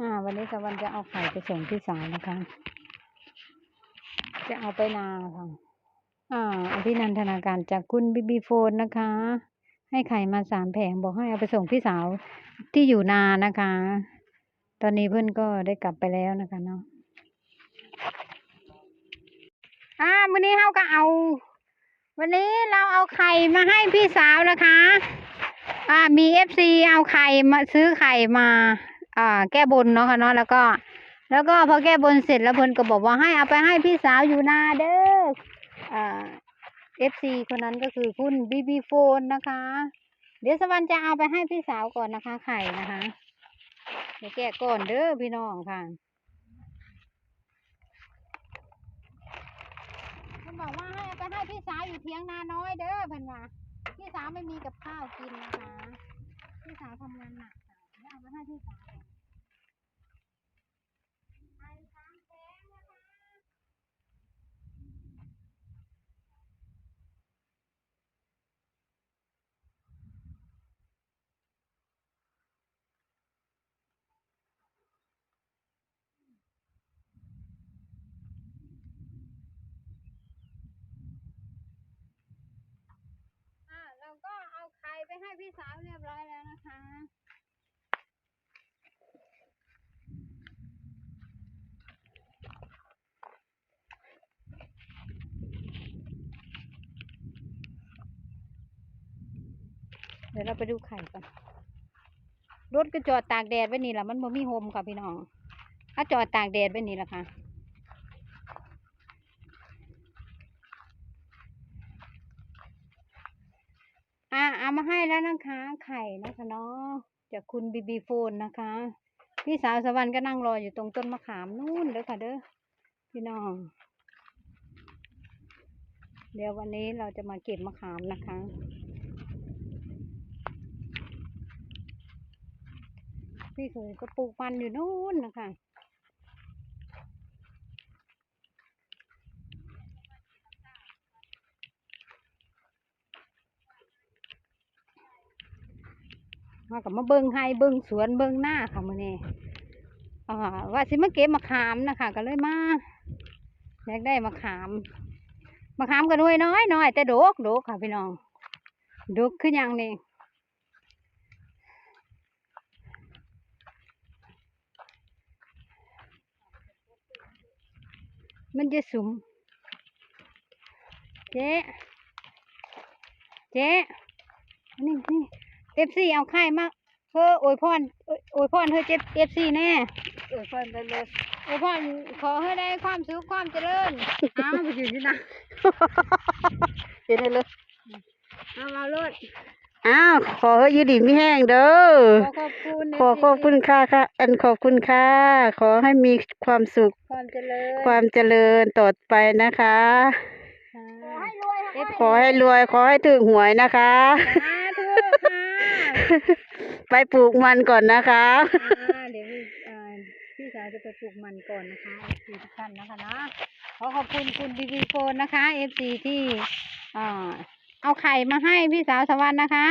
อ่า วันนี้สวรรค์จะเอาไข่ไปส่งพี่สาวนะคะ จะเอาไปนาค่ะอ่าอภินันทนาการจากคุณบีบีโฟนนะคะ ให้ไข่มาสามแผงบอกให้เอาไปส่งพี่สาวที่อยู่นานะคะ ตอนนี้เพื่อนก็ได้กลับไปแล้วนะคะเนาะอ่าวันนี้เราก็เอา วันนี้เราเอาไข่มาให้พี่สาวนะคะ อ่ามีเอฟซีเอาไข่มาซื้อไข่มา อ่า แก้บนเนาะค่ะเนาะแล้วก็ แล้วก็พอแก้บนเสร็จแล้วเพิ่นก็บอกว่าให้เอาไปให้พี่สาวอยู่นาเด้ออ่าเอฟซีคนนั้นก็คือคุณบีบีโฟนนะคะ เดี๋ยวสวรรค์จะเอาไปให้พี่สาวก่อนนะคะ ไข่นะคะเดี๋ยวแกะก่อนเด้อพี่น้องค่ะเพิ่นบอกว่าให้เอาไปให้พี่สาวอยู่เทียงนาน้อยเด้อเพิ่นว่าพี่สาวไม่มีกับข้าวกินนะคะ พี่สาวทำงานหนัก ค่เอาไปให้พี่สาวไข่สามแผงนะคะอ่าเราก็เอาไข่ไปให้พี่สาวเรียบร้อยแล้วนะคะ เดี๋ยวเราไปดูไข่กันรถก็จอดตากแดดไว้นี่แหละมันบ่มีโฮมค่ะพี่น้องถ้าจอดตากแดดไว้นี่แหละค่ะอ่าเอามาให้แล้วนะคะ ไข่นะคะเนาะจากคุณบีบีโฟนนะคะ พี่สาวสวรรค์ก็นั่งรออยู่ตรงต้นมะขามนู่นเด้อค่ะเด้อพี่น้อง เดี๋ยววันนี้เราจะมาเก็บมะขามนะคะ พี่เคยก็ปลูกมันอยู่นู่นนะคะมากับมาเบิ้งให้เบิ้งสวนเบิ้งหน้าค่ะมื้อนี้อ่าว่าสิมาเก็บมะขามนะคะ ก็เลยมาอยากได้มะขามมะขามก็น้อยน้อยน้อยแต่ดกดกค่ะพี่น้องดกขึ้นย่างนี้ มันจะสุมเจ๊เจ๊นี่นี่เอฟซีเอาไข่มาเฮ้อโอยพรอ้ยโอยพรเฮ้อเจ็บเอฟซีแน่ออฟันไปเลยโอยพรขอให้ได้ความสุขความเจริญอ้าวไปอยู่นี่นะเห็นเลยเอามาลด อ้าวขอให้อยืดีไม่แห้งเด้อขอขอบคุณขอขอบคุณค่ะค่ะ อันขอบคุณค่ะ ขอให้มีความสุข ความเจริญความเจริญต่อไปนะคะค่ะขอให้รวย ขอให้ถึงหวยนะคะสาธุค่ะไปปลูกมันก่อนนะคะอ่าเดี๋ยวพี่เอ่อพี่สาวจะไปปลูกมันก่อนนะคะเอฟซีทุกท่านนะคะนะขอขอบคุณคุณบีบีโฟนนะคะเอฟซีที่อ่า เอาไข่มาให้พี่สาวสวัสดีนะคะ